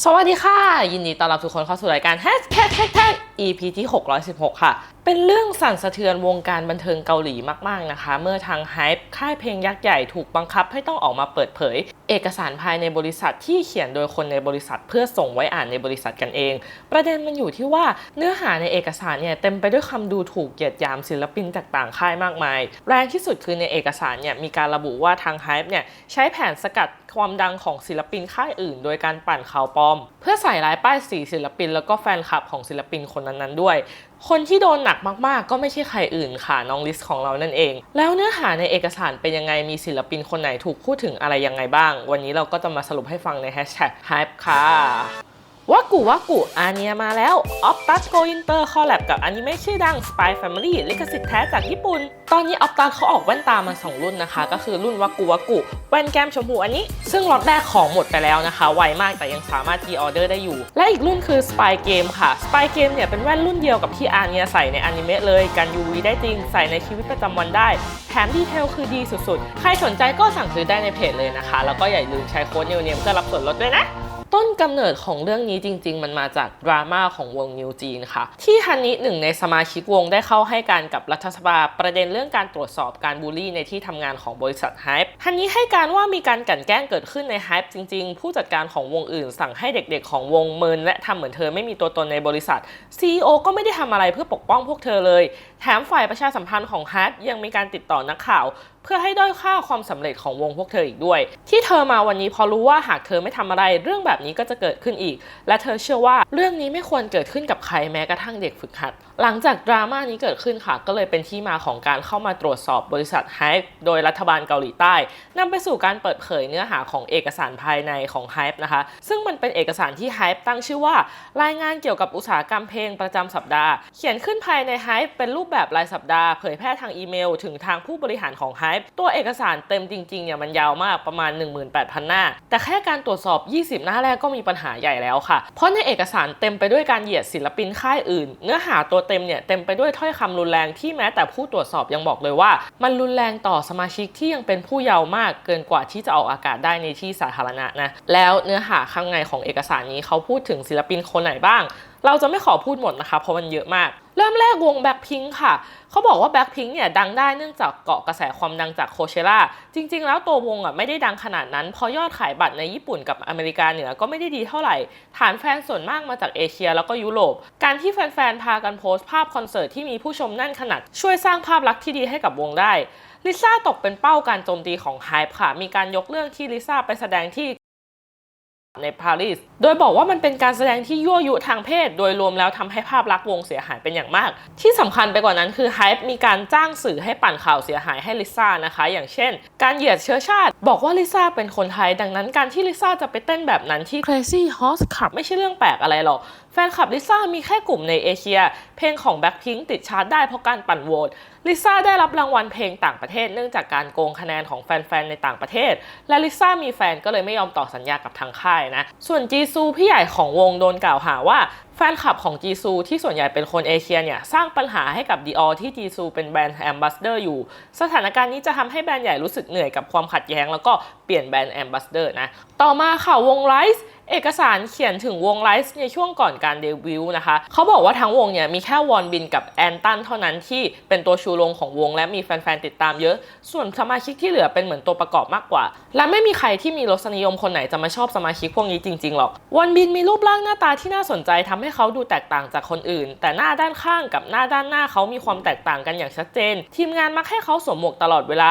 สวัสดีค่ะ ยินดีต้อนรับทุกคนเข้าสู่รายการแฮชแท็กแท็ก EP ที่ 616 ค่ะ เป็นเรื่องสั่นสะเทือนวงการบันเทิงเกาหลีมากๆนะคะ เมื่อทาง Hype ค่ายเพลงยักษ์ใหญ่ถูกบังคับให้ต้องออกมาเปิดเผย เอกสารภายในบริษัทที่เขียนโดยคนในบริษัทเพื่อส่งไว้อ่านในบริษัทกันเอง ประเด็นมันอยู่ที่ว่าเนื้อหาในเอกสารเนี่ยเต็มไปด้วยคำดูถูกเหยียดหยามศิลปินจากต่างค่ายมากมาย แรงที่สุดคือในเอกสารเนี่ยมีการระบุว่าทาง Hype เนี่ยใช้แผนสกัดความดังของศิลปินค่ายอื่น โดยการปั่นข่าวปลอม เพื่อใส่ร้ายป้ายสีศิลปิน แล้วก็แฟนคลับของศิลปินคนนั้นๆด้วย คนที่โดนหนักมากๆ ก็ไม่ใช่ใครอื่นค่ะน้องลิสของเรานั่นเอง แล้วเนื้อหาในเอกสารเป็นยังไงมีศิลปินคนไหนถูกพูดถึงอะไรยังไงบ้าง วันนี้เราก็จะมาสรุปให้ฟังในแฮชแท็ก Hype ค่ะ วากุวากุอาเนียมาแล้วออฟตัสโกอินเตอร์คอลแลบกับอนิเมะชื่อดัง Spy Family ลิขสิทธิ์แท้จากญี่ปุ่น ตอนนี้ออฟตัสเขาออกแว่นตามา2รุ่นนะคะ ก็คือรุ่นวากุวากุแว่นแก้มชมพูอันนี้ ซึ่งล็อตแรกของหมดไปแล้วนะคะ ไวมากแต่ยังสามารถทีออเดอร์ได้อยู่ และอีกรุ่นคือ Spy Game ค่ะ Spy Game เนี่ยเป็นแว่นรุ่นเดียวกับที่อาเนียใส่ในอนิเมะเลยกัน UV ได้จริงใส่ในชีวิตประจำวันได้แถมดีเทลคือดีสุดๆ ใครสนใจก็สั่งซื้อได้ในเพจเลยนะคะแล้วก็อย่าลืมใช้โค้ดนิวเนียมเพื่อรับส่วนลดด้วยนะ ต้นกำเนิดของเรื่องนี้จริง ๆ มันมาจากดราม่าของวงนิวจีนค่ะ ที่ฮันนิหนึ่งในสมาชิกวงได้เข้าให้การกับรัฐสภาประเด็นเรื่องการตรวจสอบการบูลลี่ในที่ทำงานของบริษัทไฮป์ฮันนี้ให้การว่ามีการกลั่นแกล้งเกิดขึ้นในไฮป์จริง ๆ ผู้จัดการของวงอื่น สั่งให้เด็ก ๆ ของวงเมินและทำเหมือนเธอไม่มีตัวตนในบริษัท CEO ก็ไม่ได้ทำอะไรเพื่อปกป้องพวกเธอเลย แถมฝ่ายประชาสัมพันธ์ของฮัทยังมีการติดต่อนักข่าวเพื่อให้ด้อยค่าความสำเร็จของวงพวกเธออีกด้วย ที่เธอมาวันนี้เพอรู้ว่าหากเธอไม่ทำอะไร เรื่องแบบนี้ก็จะเกิดขึ้นอีก และเธอเชื่อว่าเรื่องนี้ไม่ควรเกิดขึ้นกับใครแม้กระทั่งเด็กฝึกหัด หลังจากดราม่านี้เกิดขึ้นค่ะ ก็เลยเป็นที่มาของการเข้ามาตรวจสอบบริษัทไฮป์โดยรัฐบาลเกาหลีใต้นำไปสู่การเปิดเผยเนื้อหาของเอกสารภายในของไฮป์นะคะ ซึ่งมันเป็นเอกสารที่ไฮป์ตั้งชื่อว่า รายงานเกี่ยวกับอุตสาหกรรมเพลงประจำสัปดาห์ เขียนขึ้นภายในไฮป์เป็นรูปแบบรายสัปดาห์เผยแพร่ทางอีเมล ถึงทางผู้บริหารของไฮป์ตัวเอกสารเต็มจริงๆเนี่ยมันยาวมากประมาณ 18,000 หน้า แต่แค่การตรวจสอบ 20 หน้าแรกก็มีปัญหาใหญ่แล้วค่ะ เพราะในเอกสารเต็มไปด้วยการเหยียดศิลปินค่ายอื่น เนื้อหาตัวเต็มเนี่ยเต็มไปด้วยถ้อยคำรุนแรงที่แม้แต่ผู้ตรวจสอบยังบอกเลยว่า มันรุนแรงต่อสมาชิกที่ยังเป็นผู้เยาว์มากเกินกว่าที่จะออกอากาศได้ในที่สาธารณะนะแล้วเนื้อหาข้างในของเอกสารนี้เขาพูดถึงศิลปินคนไหนบ้างเราจะไม่ขอพูดหมดนะคะ เพราะมันเยอะมาก เริ่มแรกวงแบ็คพิงค่ะ เขาบอกว่าแบ็คพิงเนี่ยดังได้เนื่องจากเกาะกระแสความดังจากโคเชล่า จริง ๆ แล้วตัววงอะไม่ได้ดังขนาดนั้น เพราะยอดขายบัตรในญี่ปุ่นกับอเมริกาเหนือก็ไม่ได้ดีเท่าไหร่ ฐานแฟนส่วนมากมาจากเอเชียแล้วก็ยุโรป การที่แฟน ๆ พากันโพสต์ภาพคอนเสิร์ตที่มีผู้ชมแน่นขนาด ช่วยสร้างภาพลักษณ์ที่ดีให้กับวงได้ลิซ่าตกเป็นเป้าการโจมตีของไฮป์ค่ะ มีการยกเรื่องที่ลิซ่าไปแสดงที่ ในปารีส โดยบอกว่ามันเป็นการแสดงที่ยั่วยุทางเพศ โดยรวมแล้วทำให้ภาพลักษณ์วงเสียหายเป็นอย่างมาก ที่สำคัญไปกว่านั้นคือไฮป์มีการจ้างสื่อให้ปั่นข่าวเสียหายให้ลิซ่านะคะ อย่างเช่น การเหยียดเชื้อชาติ บอกว่าลิซ่าเป็นคนไทย ดังนั้นการที่ลิซ่าจะไปเต้นแบบนั้นที่ Crazy Horse Club ไม่ใช่เรื่องแปลกอะไรหรอกแฟนคลับลิซ่ามีแค่กลุ่มในเอเชีย เพลงของแบ็คพิงติดชาร์ตได้เพราะการปั่นโหวตลิซ่าได้รับรางวัลเพลงต่างประเทศเนื่องจากการโกงคะแนนของแฟนๆ ในต่างประเทศ และลิซ่ามีแฟนก็เลยไม่ยอมต่อสัญญากับทางค่ายนะ ส่วนจีซูพี่ใหญ่ของวงโดนกล่าวหาว่า ฟนคลับของจีซูที่ส่วนใหญ่เป็นคนเอเชียเนี่ย สร้างปัญหาให้กับดีออที่จีซูเป็นแบรนด์แอมบาสเดอร์อยู่ สถานการณ์นี้จะทำให้แบรนด์ใหญ่รู้สึกเหนื่อยกับความขัดแย้ง แล้วก็เปลี่ยนแบรนด์แอมบาสเดอร์นะ ต่อมาค่ะวงไลซ์เอกสารเขียนถึงวงไลซ์ในช่วงก่อนการเดบิวต์นะคะ เขาบอกว่าทั้งวงเนี่ยมีแค่วอนบินกับแอนตันเท่านั้นที่เป็นตัวชูโรงของวงและมีแฟนๆ ติดตามเยอะ ส่วนสมาชิกที่เหลือเป็นเหมือนตัวประกอบมากกว่า และไม่มีใครที่มีรสนิยมคนไหนจะมาชอบสมาชิกพวกนี้จริงๆหรอกวอนบินมีรูปร่างหน้าตาที่น่าสนใจทำให้เขาดูแตกต่างจากคนอื่น แต่หน้าด้านข้างกับหน้าด้านหน้าเขามีความแตกต่างกันอย่างชัดเจน ทีมงานมักให้เขาสวมหมวกตลอดเวลา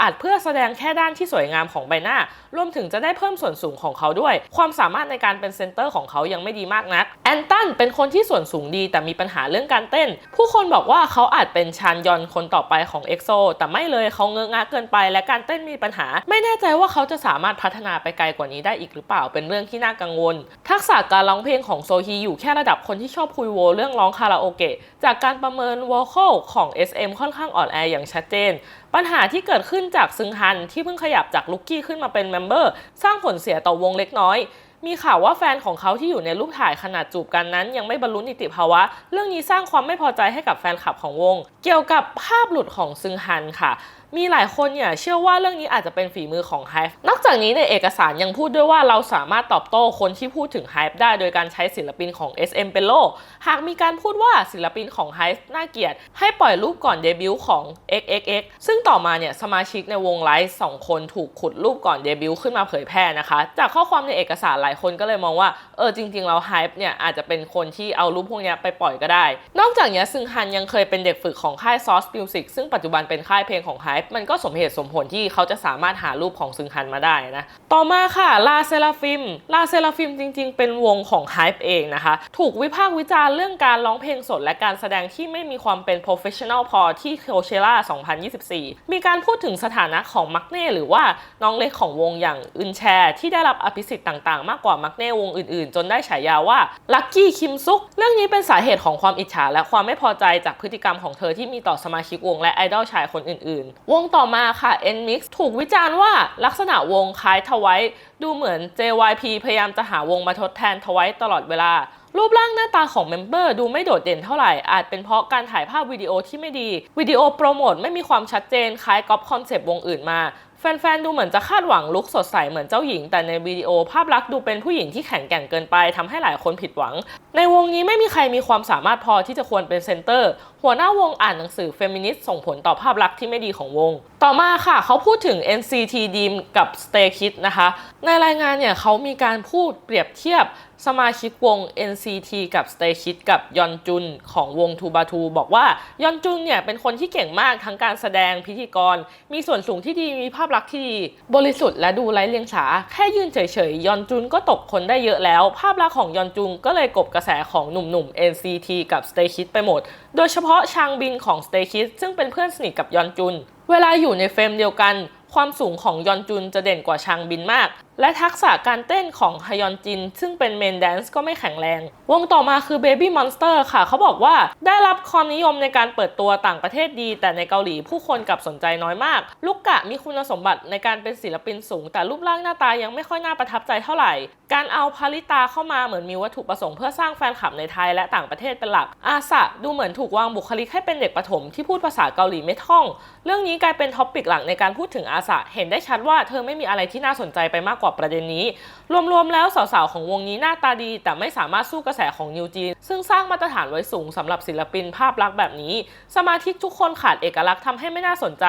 อาจเพื่อแสดงแค่ด้านที่สวยงามของใบหน้า รวมถึงจะได้เพิ่มส่วนสูงของเขาด้วย ความสามารถในการเป็นเซนเตอร์ของเขายังไม่ดีมากนัก แอนตันเป็นคนที่ส่วนสูงดีแต่มีปัญหาเรื่องการเต้น ผู้คนบอกว่าเขาอาจเป็นชานยอนคนต่อไปของเอ็กโซแต่ไม่เลยเขาเงอะงะเกินไป และการเต้นมีปัญหา ไม่แน่ใจว่าเขาจะสามารถพัฒนาไปไกลกว่านี้ได้อีกหรือเปล่า เป็นเรื่องที่น่ากังวล ทักษะการร้องเพลงของโซฮีอยู่แค่ระดับคนที่ชอบคุยโวเรื่องร้องคาราโอเกะ จากการประเมินวอลคอของ SM ค่อนข้างอ่อนแออย่างชัดเจน ปัญหาที่เกิดขึ้นจากซึงฮันที่เพิ่งขยับจากลุกกี้ขึ้นมาเป็นเมมเบอร์สร้างผลเสียต่อวงเล็กน้อย มีข่าวว่าแฟนของเขาที่อยู่ในรูปถ่ายขนาดจูบกันนั้น ยังไม่บรรลุนิติภาวะ เรื่องนี้สร้างความไม่พอใจให้กับแฟนคลับของวง เกี่ยวกับภาพหลุดของซึงฮันค่ะ มีหลายคนเนี่ยเชื่อว่าเรื่องนี้อาจจะเป็นฝีมือของ Hive นอกจากนี้ในเอกสารยังพูดด้วยว่าเราสามารถตอบโต้คนที่พูดถึง Hive ได้โดยการใช้ศิลปินของ SM เป็นโลหากมีการพูดว่าศิลปินของ Hive น่าเกลียด ให้ปล่อยรูปก่อนเดบิวต์ของ XXX ซึ่งต่อมาเนี่ยสมาชิกในวงไลฟ์สองคนถูกขุดรูปก่อนเดบิวต์ขึ้นมาเผยแพร่นะคะ จากข้อความในเอกสารหลายคนก็เลยมองว่าเออจริงๆแล้ว Hive เนี่ยอาจจะเป็นคนที่เอารูปพวกนี้ไปปล่อยก็ได้ นอกจากนี้ซึงฮันยังเคยเป็นเด็กฝึกของค่าย Source Music ซึ่งปัจจุบันเป็นค่ายเพลงของ Hive มันก็สมเหตุสมผลที่เขาจะสามารถหารูปของซึงฮันมาได้นะ ต่อมาค่ะลาเซลาฟิมลาเซลาฟิมจริง ๆ เป็นวงของ Hive เองนะคะ ถูกวิพากษ์วิจารณ์เรื่องการร้องเพลงสดและการแสดงที่ไม่มีความเป็น professional พอที่โคเชล่า 2024 มีการพูดถึงสถานะของมักเน่หรือว่าน้องเล็กของวงอย่างอึนแชร์ที่ได้รับอภิสิทธิ์ต่างๆ มากกว่ามักเน่วงอื่นๆ จนได้ฉายาว่าลักกี้คิมซุก เรื่องนี้เป็นสาเหตุของความอิจฉาและความไม่พอใจจากพฤติกรรมของเธอที่มีต่อสมาชิกวงและไอดอลชายคนอื่นๆวงต่อมาค่ะ NMIX ถูกวิจารณ์ว่าลักษณะวงคล้ายทวายดูเหมือน JYP พยายามจะหาวงมาทดแทนทวายตลอดเวลา รูปร่างหน้าตาของเมมเบอร์ดูไม่โดดเด่นเท่าไหร่ อาจเป็นเพราะการถ่ายภาพวิดีโอที่ไม่ดี วิดีโอโปรโมทไม่มีความชัดเจนคล้ายก๊อปคอนเซปต์วงอื่นมาแฟนๆ ดูเหมือนจะคาดหวังลุคสดใสเหมือนเจ้าหญิง แต่ในวิดีโอภาพลักษณ์ดูเป็นผู้หญิงที่แข็งแกร่งเกินไปทำให้หลายคนผิดหวัง ในวงนี้ไม่มีใครมีความสามารถพอที่จะควรเป็นเซนเตอร์ หัวหน้าวงอ่านหนังสือเฟมินิสต์ส่งผลต่อภาพลักษณ์ที่ไม่ดีของวง ต่อมาค่ะเขาพูดถึง NCT Dream กับ Stay Kids นะคะ ในรายงานเนี่ยเขามีการพูดเปรียบเทียบสมาชิกวง NCT กับ Stay Kids กับยอนจุนของวง t ูบาทูบอกว่ายอนจุนเนี่ยเป็นคนที่เก่งมากทั้งการแสดงพิธีกร มีส่วนสูงที่ดีมีภาพลักษณ์ที่ดี บริสุทธิ์และดูไร้เลียงสา แค่ยืนเฉยๆ ยอนจุนก็ตกคนได้เยอะแล้ว ภาพลักษณ์ของยอนจุนก็เลยกบกระแสของหนุ่มๆ NCT กับ Stay Kids ไปหมด โดยเฉพาะาะชางบินของสเตคิสซึ่งเป็นเพื่อนสนิทกับยอนจุน เวลาอยู่ในเฟรมเดียวกัน ความสูงของยอนจุนจะเด่นกว่าชางบินมากและทักษะการเต้นของฮยอนจิน ซึ่งเป็นเมนแดนซ์ก็ไม่แข็งแรง วงต่อมาคือ Baby Monster ค่ะ เขาบอกว่าได้รับความนิยมในการเปิดตัวต่างประเทศดี แต่ในเกาหลีผู้คนกลับสนใจน้อยมาก ลูกกะมีคุณสมบัติในการเป็นศิลปินสูง แต่รูปร่างหน้าตายังไม่ค่อยน่าประทับใจเท่าไหร่ การเอาพาริตาเข้ามาเหมือนมีวัตถุประสงค์เพื่อสร้างแฟนคลับในไทยและต่างประเทศเป็นหลัก อาสะดูเหมือนถูกวางบุคลิกให้เป็นเด็กประถมที่พูดภาษาเกาหลีไม่ท่อง เรื่องนี้กลายเป็นท็อปปิกหลักในการพูดถึงอาสะเห็นได้ชัดว่าเธอไม่มีอะไรที่น่าสนใจไปมากกว่าประเด็นนี้ รวมๆแล้วสาวๆของวงนี้หน้าตาดี แต่ไม่สามารถสู้กระแสของนิวจีน ซึ่งสร้างมาตรฐานไว้สูงสำหรับศิลปินภาพลักษณ์แบบนี้ สมาชิกทุกคนขาดเอกลักษณ์ทำให้ไม่น่าสนใจ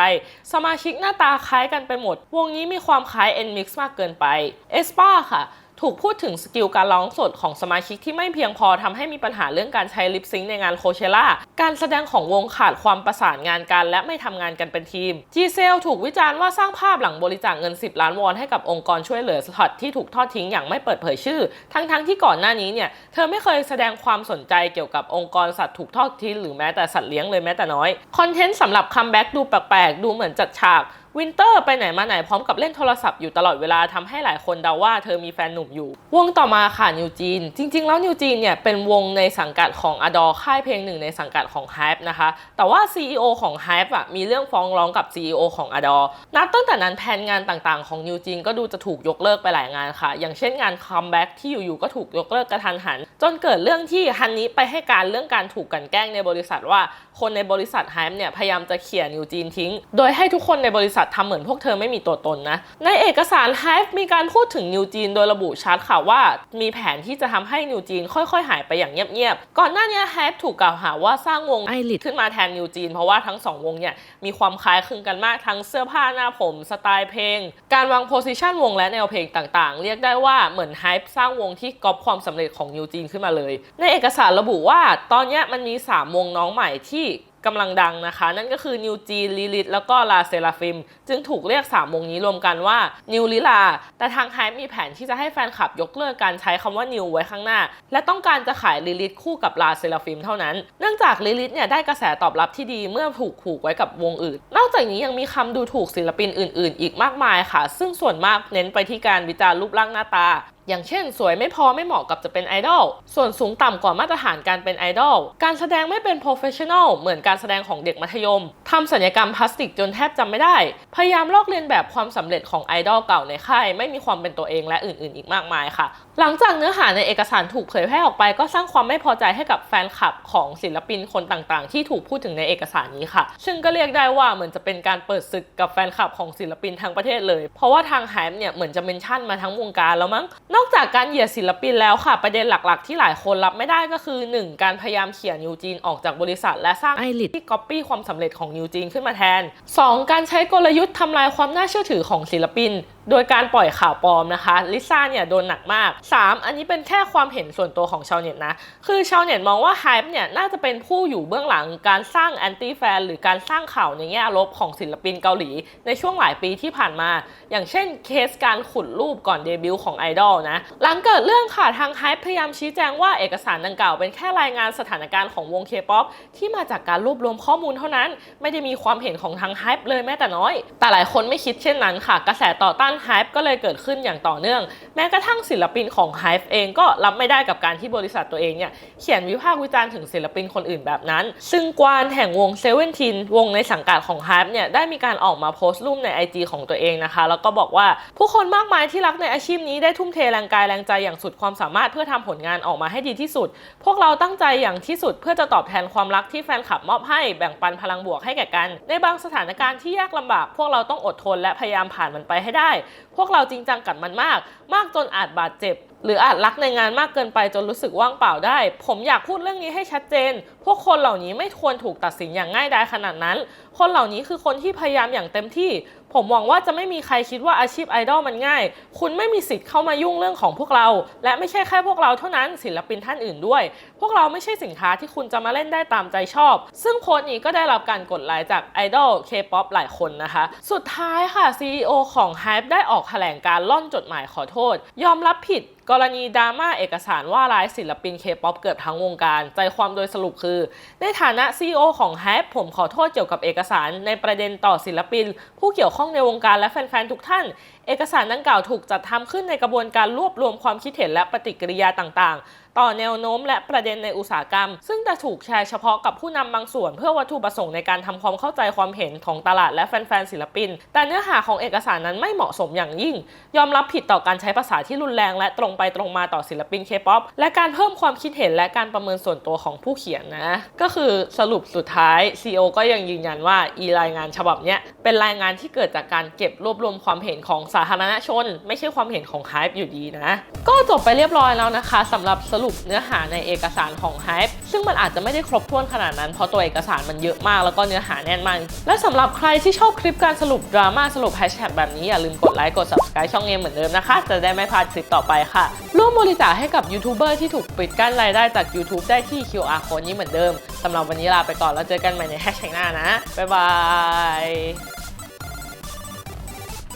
สมาชิกหน้าตาคล้ายกันไปหมด วงนี้มีความคล้าย NMIX มากเกินไปเอสปาค่ะ ถูกพูดถึงสกิลการร้องสดของสมาชิกที่ไม่เพียงพอทำให้มีปัญหาเรื่องการใช้ลิปซิงค์ในงานโคเชล่า การแสดงของวงขาดความประสานงานกันและไม่ทำงานกันเป็นทีม จีเซลถูกวิจารณ์ว่าสร้างภาพหลังบริจาคเงิน 10 ล้านวอนให้กับองค์กรช่วยเหลือสถอตที่ถูกทอดทิ้งอย่างไม่เปิดเผยชื่อ ทั้งๆที่ก่อนหน้านี้เนี่ย เธอไม่เคยแสดงความสนใจเกี่ยวกับองค์กรสัตว์ถูกทอดทิ้งหรือแม้แต่สัตว์เลี้ยงเลยแม้แต่น้อย คอนเทนต์สำหรับคัมแบ็กดูแปลกๆ ดูเหมือนจัดฉาก วินเตอร์ไปไหนมาไหนพร้อมกับเล่นโทรศัพท์อยู่ตลอดเวลาทำให้หลายคนเดาว่าเธอมีแฟนหนุ่มอยู่ วงต่อมาค่ะนิวจีน จริง ๆ แล้วนิวจีนเนี่ยเป็นวงในสังกัดของอดอค่ายเพลงหนึ่งในสังกัดของ Hype นะคะ แต่ว่า CEO ของ Hype อะมีเรื่องฟ้องร้องกับ CEO ของอดอนับตั้งแต่นั้นแผนงานต่างๆของนิวจีนก็ดูจะถูกยกเลิกไปหลายงานค่ะ อย่างเช่นงานคัมแบ็กที่อยู่ๆก็ถูกยกเลิกกระทันหัน จนเกิดเรื่องที่ฮันนี้ไปให้การเรื่องการถูกกันแกล้งในบริษัทว่า คนในบริษัทไฮม์เนี่ยพยายามจะเขี่ยนิวจีนทิ้ง โดยให้ทุกคนในบริษัททำเหมือนพวกเธอไม่มีตัวตนนะ ในเอกสารไฮฟ์มีการพูดถึงนิวจีนโดยระบุชัดค่ะว่า มีแผนที่จะทำให้นิวจีนค่อยๆ หายไปอย่างเงียบๆ ก่อนหน้านี้ไฮฟ์ถูกกล่าวหาว่าสร้างวงไอริดขึ้นมาแทนนิวจีน เพราะว่าทั้งสองวงเนี่ยมีความคล้ายคลึงกันมากทั้งเสื้อผ้าหน้าผมสไตล์เพลง การวางโพสิชันวงและแนวเพลงต่างๆ เรียกได้ว่าเหมือนไฮฟ์สร้างวงที่ก๊อปความสำเร็จของนิวจีนขึ้นมาเลย ในเอกสารระบุว่าตอนนี้มันมีสามวงน้องใหม่ที่ กำลังดังนะคะ นั่นก็คือนิวจีลิลิตแล้วก็ลาเซราฟิม จึงถูกเรียก 3 วงนี้รวมกันว่านิวลิลา แต่ทางไฮมีแผนที่จะให้แฟนคลับยกเลิกการใช้คำว่านิวไว้ข้างหน้า และต้องการจะขายลิลิตคู่กับลาเซราฟิมเท่านั้น เนื่องจากลิลิตเนี่ยได้กระแสตอบรับที่ดีเมื่อถูกผูกไว้กับวงอื่น นอกจากนี้ยังมีคำดูถูกศิลปินอื่น ๆ อีกมากมายค่ะ ซึ่งส่วนมากเน้นไปที่การวิจารณ์รูปร่างหน้าตา อย่างเช่น สวยไม่พอไม่เหมาะกับจะเป็นไอดอล ส่วนสูงต่ำกว่ามาตรฐานการเป็นไอดอล การแสดงไม่เป็นโปรเฟชชั่นอลเหมือนการแสดงของเด็กมัธยม ทำสัญญกรรมพลาสติกจนแทบจำไม่ได้ พยายามลอกเลียนแบบความสำเร็จของไอดอลเก่าในค่าย ไม่มีความเป็นตัวเองและอื่นๆ อีกมากมายค่ะ หลังจากเนื้อหาในเอกสารถูกเผยแพร่ออกไป ก็สร้างความไม่พอใจให้กับแฟนคลับของศิลปินคนต่างๆ ที่ถูกพูดถึงในเอกสารนี้ค่ะ ซึ่งก็เรียกได้ว่าเหมือนจะเป็นการเปิดศึกกับแฟนคลับของศิลปินทั้งประเทศเลย เพราะว่าทางไฮมเนี่ยเหมือนจะเมนชั่นมาทั้งวงการแล้วมั้งนอกจากการเหยียดศิลปินแล้วค่ะ ประเด็นหลักๆ ที่หลายคนรับไม่ได้ก็คือ 1. การพยายามเขียนยูจีนออกจากบริษัท และสร้างไอริที่ก๊อปปี้ความสำเร็จของยูจีนขึ้นมาแทน 2. การใช้กลยุทธ์ทำลายความน่าเชื่อถือของศิลปิน โดยการปล่อยข่าวปลอมนะคะลิซ่าเนี่ยโดนหนักมาก 3. อันนี้เป็นแค่ความเห็นส่วนตัวของชาวเน็ตนะ คือชาวเน็ตมองว่าไฮป์เนี่ยน่าจะเป็นผู้อยู่เบื้องหลังการสร้างแอนตี้แฟนหรือการสร้างข่าวในแง่ลบของศิลปินเกาหลี ในช่วงหลายปีที่ผ่านมา อย่างเช่นเคสการขุดรูปก่อนเดบิวต์ของไอดอลนะ หลังเกิดเรื่องค่ะทางไฮป์พยายามชี้แจงว่าเอกสารดังกล่าวเป็นแค่รายงานสถานการณ์ของวงเคป๊อปที่มาจากการรวบรวมข้อมูลเท่านั้น ไม่ได้มีความเห็นของทางไฮป์เลยแม้แต่น้อย แต่หลายคนไม่คิดเช่นนั้นค่ะ กระแสต่อต้านไฮป์ก็เลยเกิดขึ้นอย่างต่อเนื่อง แม้กระทั่งศิลปินของไฮป์เองก็รับไม่ได้กับการที่บริษัทตัวเองเนี่ยเขียนวิพากษ์วิจารณ์ถึงศิลปินคนอื่นแบบนั้น ซึ่งกวานแห่งวงเซเว่นทีนวงในสังกัดของไฮป์เนี่ยได้มีการออกมาโพสต์รูปใน IG ของตัวเองนะคะ แล้วก็บอกว่าผู้คนมากมายที่รักในอาชีพนี้ได้ทุ่มเทแรงกายแรงใจอย่างสุดความสามารถเพื่อทำผลงานออกมาให้ดีที่สุด พวกเราตั้งใจอย่างที่สุดเพื่อจะตอบแทนความรักที่แฟนคลับมอบให้แบ่งปันพลังบวกให้แก่กัน ในบางสถานการณ์ที่ยากลำบาก พวกเราต้องอดทนและพยายามผ่านมันไปให้ได้ พวกเราจริงจังกับมันมากมากจนอาจบาดเจ็บ หรืออาจรักในงานมากเกินไปจนรู้สึกว่างเปล่าได้ ผมอยากพูดเรื่องนี้ให้ชัดเจน พวกคนเหล่านี้ไม่ควรถูกตัดสินอย่างง่ายดายขนาดนั้น คนเหล่านี้คือคนที่พยายามอย่างเต็มที่ ผมหวังว่าจะไม่มีใครคิดว่าอาชีพไอดอลมันง่าย คุณไม่มีสิทธิ์เข้ามายุ่งเรื่องของพวกเรา และไม่ใช่แค่พวกเราเท่านั้นศิลปินท่านอื่นด้วย พวกเราไม่ใช่สินค้าที่คุณจะมาเล่นได้ตามใจชอบ ซึ่งโพสต์นี้ก็ได้รับการกดไลค์จากไอดอลเคป๊อปหลายคนนะคะ สุดท้ายค่ะ CEO ของ Hype ได้ออกแถลงการล่อนจดหมายขอโทษ ยอมรับผิดกรณีดราม่าเอกสารว่าร้ายศิลปินเคป๊อปเกือบทั้งวงการ ใจความโดยสรุปคือ ในฐานะ CEO ของ Hype ผมขอโทษเกี่ยวกับเอกสารในประเด็นต่อศิลปิน ผู้เกี่ยวข้องในวงการและแฟนๆ ทุกท่าน เอกสารดังกล่าวถูกจัดทำขึ้นในกระบวนการรวบรวมความคิดเห็นและปฏิกิริยาต่างๆ ต่อแนวโน้มและประเด็นในอุตสาหกรรม ซึ่งจะถูกแชร์เฉพาะกับผู้นำบางส่วน เพื่อวัตถุประสงค์ในการทำความเข้าใจความเห็นของตลาดและแฟนๆศิลปิน แต่เนื้อหาของเอกสารนั้นไม่เหมาะสมอย่างยิ่ง ยอมรับผิดต่อการใช้ภาษาที่รุนแรง และตรงไปตรงมาต่อศิลปินเคป๊อปและการเพิ่มความคิดเห็นและการประเมินส่วนตัวของผู้เขียนนะก็คือสรุปสุดท้าย CEO ก็ยังยืนยันว่าอีรายงานฉบับนี้เป็นรายงานที่เกิดจากการเก็บรวบรวมความเห็นของสาธารณชน ไม่ใช่ความเห็นของ Hype อยู่ดีนะ ก็จบไปเรียบร้อยแล้วนะคะสำหรับสรุปเนื้อหาในเอกสารของ Hype ซึ่งมันอาจจะไม่ได้ครบถ้วนขนาดนั้นเพราะตัวเอกสารมันเยอะมากแล้วก็เนื้อหาแน่นมาก และสำหรับใครที่ชอบคลิปการสรุปดราม่าสรุปแฮชแท็กแบบนี้อย่าลืมกดไลค์กด subscribe ช่องเอมเหมือนเดิมนะคะ จะได้ไม่พลาดคลิปต่อไปค่ะ ร่วมบริจาคให้กับยูทูบเบอร์ที่ถูกปิดกั้นรายได้จาก YouTube ได้ที่ QR code นี้เหมือนเดิมสำหรับวันนี้ลาไปก่อนแล้วเจอกันใหม่ในแฮชแท็กหน้านะบ๊ายบาย